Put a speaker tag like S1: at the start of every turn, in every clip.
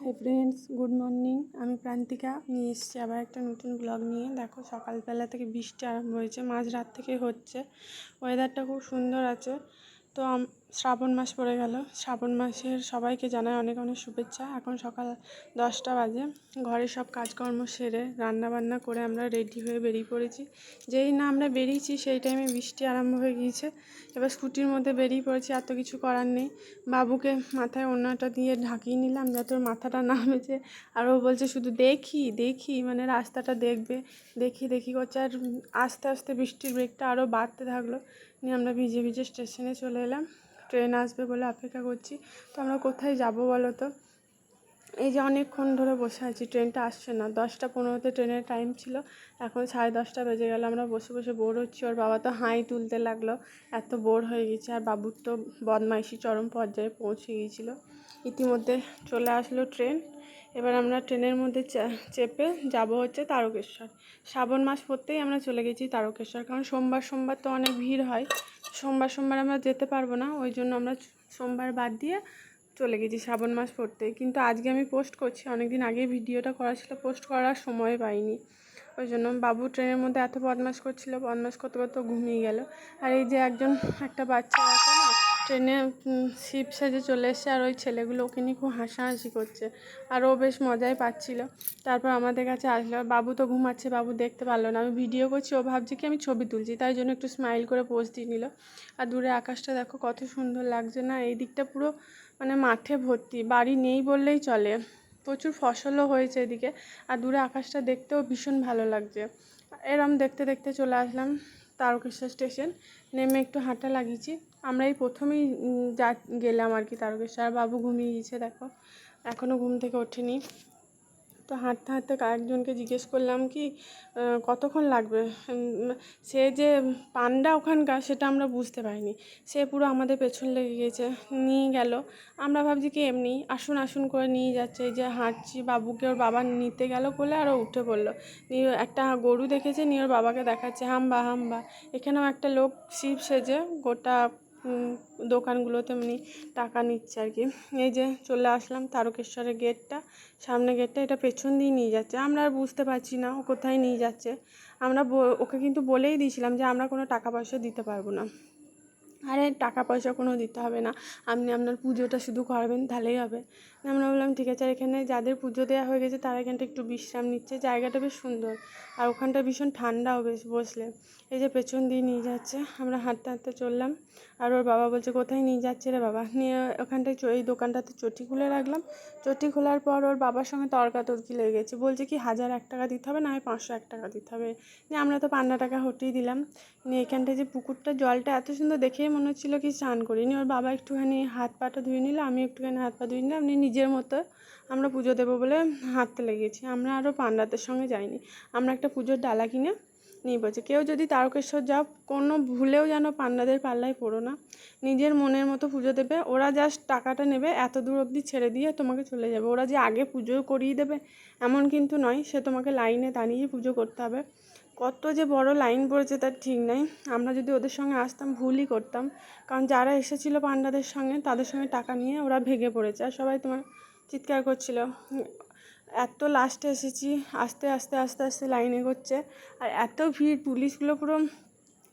S1: Hi friends good morning আমি প্রান্তিকা, নিয়ে এসেছি আবার একটা নতুন ব্লগ নিয়ে। দেখো, সকালবেলা থেকে বৃষ্টি আরম্ভ হয়েছে, মাঝরাত থেকে হচ্ছে। ওয়েদারটা খুব সুন্দর আছে। তো শ্রাবণ মাস পড়ে গেল। শ্রাবণ মাসের সবাইকে জানাই অনেক অনেক শুভেচ্ছা। এখন সকাল দশটা বাজে। ঘরের সব কাজকর্ম সেরে রান্না বান্না করে আমরা রেডি হয়ে বেরিয়ে পড়েছি। যেই না আমরা বেরিয়েছি, সেই টাইমে বৃষ্টি আরম্ভ হয়ে গিয়েছে। এবার স্কুটির মধ্যে বেরিয়ে পড়েছি এত কিছু করার নেই। বাবুকে মাথায় ওড়নাটা দিয়ে ঢাকিয়ে নিলাম যাতে ওর মাথাটা না বেঁচে। আর ও বলছে, শুধু দেখি দেখি মানে রাস্তাটা দেখবে, দেখি দেখি করছে। আর আস্তে আস্তে বৃষ্টির ব্রেকটা আরও বাড়তে থাকল। নিয়ে আমরা ভিজে ভিজে স্টেশনে চলে এলাম। ট্রেন আসবে বলে অপেক্ষা করছি। তো আমরা কোথায় যাব বলো তো? এই যে অনেকক্ষণ ধরে বসে আছি, ট্রেনটা আসছে না। দশটা পনেরোতে ট্রেনের টাইম ছিল। এখন সাড়ে দশটা বেজে গেল। আমরা বসে বসে বোর হচ্ছি। ওর বাবা তো হাই তুলতে লাগল। এত বোর হয়ে গেছে। আর বাবুর তো বদমাইশি চরম পর্যায়ে পৌঁছে গিয়েছিল। ইতিমধ্যে চলে আসলো ট্রেন। এবার আমরা ট্রেনের মধ্যে চেপে যাব হচ্ছে তারকেশ্বর। শ্রাবণ মাস পড়তেই আমরা চলে গেছি তারকেশ্বর। কারণ সোমবার সোমবার তো অনেক ভিড় হয়। সোমবার সোমবার আমরা যেতে পারব না, ওই জন্য আমরা সোমবার বাদ দিয়ে চলে গেছি শ্রাবণ মাস পড়তে। কিন্তু আজকে আমি পোস্ট করছি অনেক দিন আগেই ভিডিওটা করা ছিল পোস্ট করার সময় পাইনি। ওই জন্য বাবু ট্রেনের মধ্যে এত বদমাস করছিল বদমাস করতে করতে ঘুমিয়ে গেল। আর এই যে একজন একটা বাচ্চা আছে না ট্রেনে শিপ সেজে চলে এসছে আর ওই ছেলেগুলো ওকে নিয়ে খুব হাসাহাসি করছে। আর ও বেশ মজাই পাচ্ছিল। তারপর আমাদের কাছে আসলো, বাবু তো ঘুমাচ্ছে, বাবু দেখতে পারল না। আমি ভিডিও করছি, ও ভাবছে কি আমি ছবি তুলছি, তাই জন্য একটু স্মাইল করে পোজ দিয়ে নিল। আর দূরে আকাশটা দেখো, কত সুন্দর লাগছে না? এই দিকটা পুরো মানে মাঠে ভর্তি, বাড়ি নেই বললেই চলে। প্রচুর ফসলও হয়েছে এদিকে। আর দূরে আকাশটা দেখতেও ভীষণ ভালো লাগছে। এরম দেখতে দেখতে চলে আসলাম তারকেশ্বর স্টেশন নেমে একটু হাঁটা লাগিয়েছি। আমরা এই প্রথমেই যা, গেলাম আর কি তারকেশ্বর। বাবু ঘুমিয়ে গেছে, দেখো। এখনও ঘুম থেকে ওঠেনি। তো হাঁটতে হাঁটতে একজনকে জিজ্ঞেস করলাম কি কতক্ষণ লাগবে? সে যে পান্ডা ওখানকার, সেটা আমরা বুঝতে পারিনি। সে পুরো আমাদের পেছন লেগে গেছে, নিয়ে গেল। আমরা ভাবছি কি এমনি, আসুন আসুন করে নিয়ে যাচ্ছে। এই যে হাঁটছি, বাবুকে ওর বাবা নিতে গেল বলে আর ও উঠে পড়ল। নিয়ে একটা গরু দেখেছে, নিয়ে ওর বাবাকে দেখাচ্ছে। হাম্বা হাম্বা। এখানেও একটা লোক শিব সেজে গোটা দোকানগুলোতে এমনি টাকা নিচ্ছে আর কি। এই যে চলে আসলাম তারকেশ্বরের গেটটা। সামনে গেটটা, এটা পেছন দিয়ে নিয়ে যাচ্ছে। আমরা আর বুঝতে পারছি না ও কোথায় নিয়ে যাচ্ছে। আমরা ওকে কিন্তু বলেই দিয়েছিলাম যে আমরা কোনো টাকা পয়সা দিতে পারব না। আরে টাকা পয়সা কোনো দিতে হবে না। আপনি আপনার পুজোটা শুধু করবেন, তাহলেই হবে। আমরা বললাম ঠিক আছে, আর এখানে যাদের পুজো দেওয়া হয়ে গেছে, তারা এখানটা একটু বিশ্রাম নিচ্ছে। জায়গাটা বেশ সুন্দর। আর ওখানটা ভীষণ ঠান্ডাও বেশ বসলে। এই যে পেছন দিয়ে নিয়ে যাচ্ছে, আমরা হাঁটতে হাঁটতে চললাম। আর ওর বাবা বলছে, কোথায় নিয়ে যাচ্ছে রে বাবা? নিয়ে ওখানটায় এই দোকানটাতে চটি খুলে রাখলাম। চটি খোলার পর ওর বাবার সঙ্গে তর্কাতর্কি লেগে গেছে বলছে কি, হাজার এক টাকা দিতে হবে, না হয় পাঁচশো এক টাকা দিতে হবে। নিয়ে আমরা তো পান্না টাকা হটিয়ে দিলাম। নিয়ে এখানটায় যে পুকুরটা, জলটা এত সুন্দর দেখেই মনে হচ্ছিল কি স্নান করিনি। ওর বাবা একটুখানি হাত পাটা ধুয়ে নিল আমি একটুখানি হাত পা ধুয়ে নিলাম আপনি নিজের মতো আমরা পুজো দেবো বলে হাঁটতে লেগেছি। আমরা আরও পান্ডাদের সঙ্গে যাইনি। আমরা একটা পুজোর ডালা কিনে নিয়ে বলছি, কেউ যদি তারকেশ্বর যাও, কোনো ভুলেও যেন পান্ডাদের পাল্লায় পড়ো না। নিজের মনের মতো পুজো দেবে। ওরা জাস্ট টাকাটা নেবে, এত দূর অবধি ছেড়ে দিয়ে তোমাকে চলে যাবে। ওরা যে আগে পুজো করিয়ে দেবে, এমন কিন্তু নয়। সে তোমাকে লাইনে দাঁড়িয়ে পুজো করতে হবে। কত যে বড় লাইন পড়েছে তার ঠিক নাই। আমরা যদি ওদের সঙ্গে আসতাম, ভুলই করতাম। কারণ যারা এসেছিল পান্ডাদের সঙ্গে, তাদের সঙ্গে টাকা নিয়ে ওরা ভেঙে পড়েছে। আর সবাই তোমার চিৎকার করছিল এত লাস্টে এসেছি, আস্তে আস্তে আস্তে আস্তে লাইনে করছে আর এত ভিড় পুলিশগুলো পুরো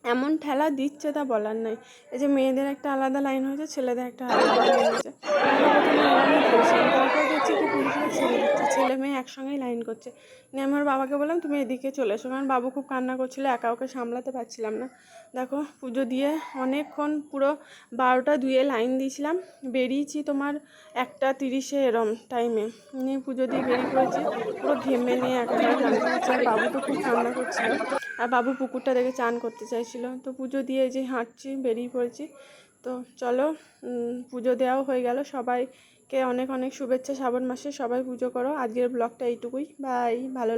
S1: এমন ঠেলা দিচ্ছে তা বলার নাই এই যে মেয়েদের একটা আলাদা লাইন হয়েছে, ছেলেদের একটা আলাদা লাইন হয়েছে আমরা প্রথমে এরমই করেছিলাম তারপর দেখছি কি পুলিশরা ছেড়ে দিচ্ছে ছেলে মেয়ে একসঙ্গেই লাইন করছে। নিয়ে আমি আমার বাবাকে বললাম, তুমি এদিকে চলে এসো। কারণ বাবু খুব কান্না করছিল, একা ওকে সামলাতে পারছিলাম না। দেখো, পুজো দিয়ে অনেকক্ষণ পুরো বারোটা দুয়ে লাইন দিয়েছিলাম। বেরিয়েছি তোমার একটা তিরিশে এরম টাইমে নিয়ে পুজো দিয়ে বেরিয়ে পড়েছি, পুরো ঘেমে নিয়ে পারছি আর বাবু তো খুব কান্না করছিল। আর বাবু পুকুরটা দেখে চান করতে চাইছিল। তো পুজো দিয়ে যে হাঁটছি, বেরিয়ে পড়েছি। তো চলো পুজো দেওয়াও হয়ে গেল। সবাইকে অনেক অনেক শুভেচ্ছা শ্রাবণ মাসে সবাই পুজো করো। আজকের ব্লগটা এইটুকুই। বাই ভালো